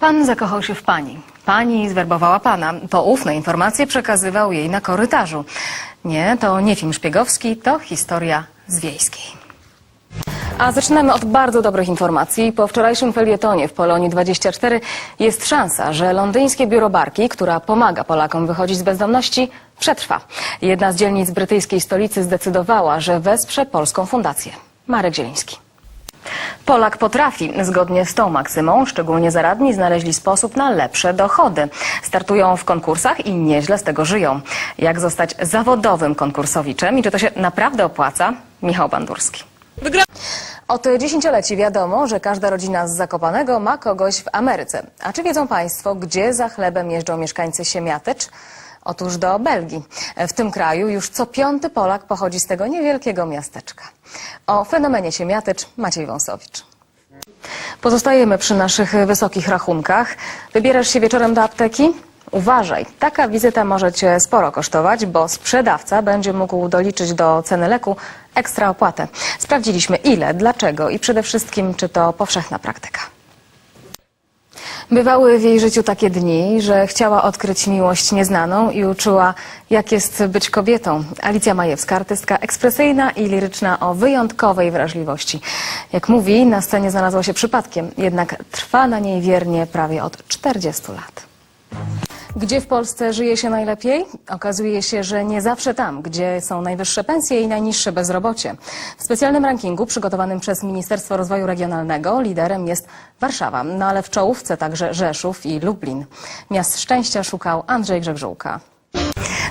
Pan zakochał się w pani. Pani zwerbowała pana. Poufne informacje przekazywał jej na korytarzu. Nie, to nie film szpiegowski, to historia z wiejskiej. A zaczynamy od bardzo dobrych informacji. Po wczorajszym felietonie w Polonii 24 jest szansa, że londyńskie biuro Barki, która pomaga Polakom wychodzić z bezdomności, przetrwa. Jedna z dzielnic brytyjskiej stolicy zdecydowała, że wesprze polską fundację. Marek Zieliński. Polak potrafi. Zgodnie z tą maksymą szczególnie zaradni znaleźli sposób na lepsze dochody. Startują w konkursach i nieźle z tego żyją. Jak zostać zawodowym konkursowiczem i czy to się naprawdę opłaca? Michał Bandurski. Od dziesięcioleci wiadomo, że każda rodzina z Zakopanego ma kogoś w Ameryce. A czy wiedzą Państwo, gdzie za chlebem jeżdżą mieszkańcy Siemiatycz? Otóż do Belgii. W tym kraju już co piąty Polak pochodzi z tego niewielkiego miasteczka. O fenomenie Siemiatycz Maciej Wąsowicz. Pozostajemy przy naszych wysokich rachunkach. Wybierasz się wieczorem do apteki? Uważaj, taka wizyta może Cię sporo kosztować, bo sprzedawca będzie mógł doliczyć do ceny leku ekstra opłatę. Sprawdziliśmy ile, dlaczego i przede wszystkim, czy to powszechna praktyka. Bywały w jej życiu takie dni, że chciała odkryć miłość nieznaną i uczyła, jak jest być kobietą. Alicja Majewska, artystka ekspresyjna i liryczna o wyjątkowej wrażliwości. Jak mówi, na scenie znalazła się przypadkiem, jednak trwa na niej wiernie prawie od 40 lat. Gdzie w Polsce żyje się najlepiej? Okazuje się, że nie zawsze tam, gdzie są najwyższe pensje i najniższe bezrobocie. W specjalnym rankingu przygotowanym przez Ministerstwo Rozwoju Regionalnego liderem jest Warszawa, no ale w czołówce także Rzeszów i Lublin. Miast szczęścia szukał Andrzej Grzegżółka.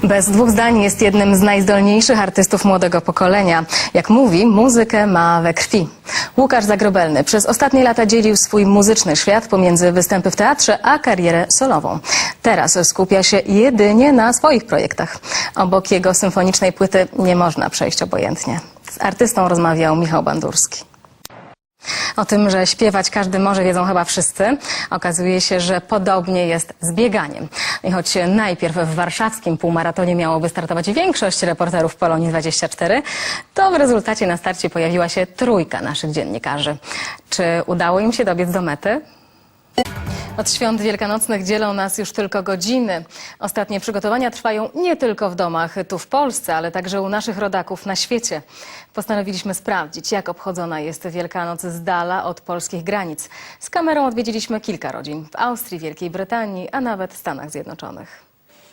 Bez dwóch zdań jest jednym z najzdolniejszych artystów młodego pokolenia. Jak mówi, muzykę ma we krwi. Łukasz Zagrobelny przez ostatnie lata dzielił swój muzyczny świat pomiędzy występy w teatrze a karierę solową. Teraz skupia się jedynie na swoich projektach. Obok jego symfonicznej płyty nie można przejść obojętnie. Z artystą rozmawiał Michał Bandurski. O tym, że śpiewać każdy może, wiedzą chyba wszyscy. Okazuje się, że podobnie jest z bieganiem. I choć najpierw w warszawskim półmaratonie miało wystartować większość reporterów Polonii 24, to w rezultacie na starcie pojawiła się trójka naszych dziennikarzy. Czy udało im się dobiec do mety? Od świąt wielkanocnych dzielą nas już tylko godziny. Ostatnie przygotowania trwają nie tylko w domach tu w Polsce, ale także u naszych rodaków na świecie. Postanowiliśmy sprawdzić, jak obchodzona jest Wielkanoc z dala od polskich granic. Z kamerą odwiedziliśmy kilka rodzin w Austrii, Wielkiej Brytanii, a nawet Stanach Zjednoczonych.